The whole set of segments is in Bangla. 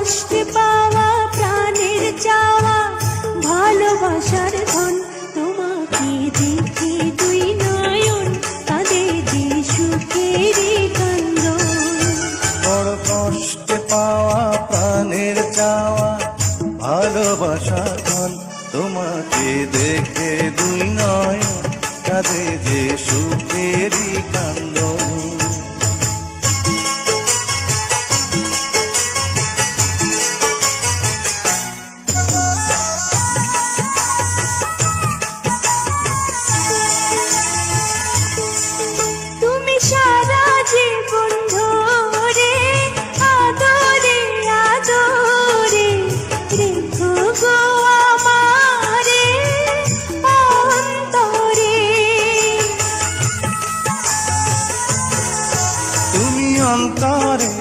কষ্টে পাওয়া প্রাণের চাওয়া, ভালোবাসার ধন তোমাকে দেখে দুই নয়ন, তাদের যে সুখের কান্দ বড় কষ্টে পাওয়া প্রাণের চাওয়া, ভালোবাসার ধন তোমাকে দেখে দুই নয়ন, তাদের যে সুখেরই কান্দ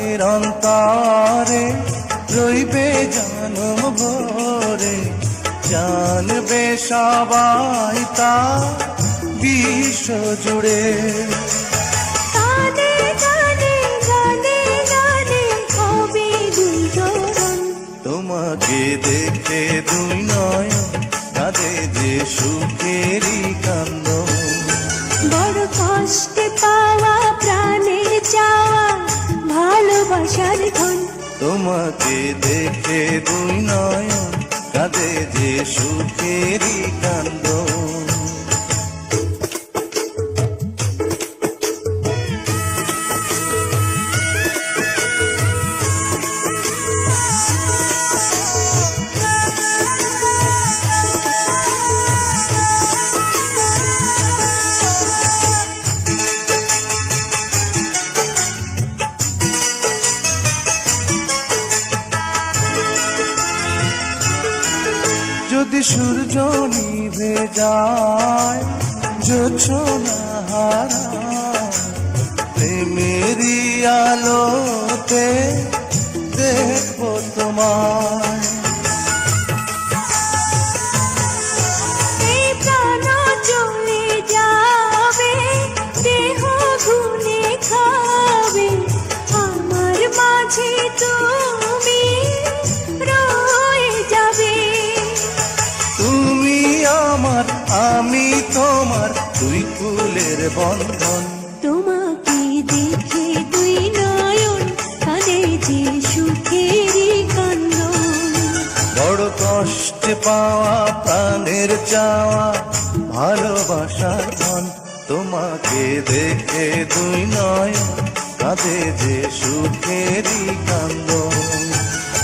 অন্তরের অন্তরে রইবে জন্ম ভরে। জানবে সবাই তা বিশ্ব জুড়ে। তোমাকে দেখে দুই নয় কাঁদে যে সুখেরই কান্দ তোমাকে দেখে দুই নয় কাঁদে যে সুখেরই কান্দ যদি সূর্য নিভে যায় জোছনা হারা প্রেমেরই আলোতে দেখব তোমায়। আমার আমি তোমার দুই ফুলের বন্ধন। তোমাকে দেখে দুই নয়ন কাঁদে যে সুখেরই কান্দন। বড় কষ্টে পাওয়া প্রাণের চাওয়া ভালোবাসার ধন। তোমাকে দেখে দুই নয় কাঁদে যে সুখেরই কান্দন।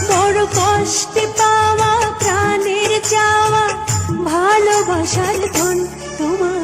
বড় কষ্টে চাওয়া ধন তোমাকে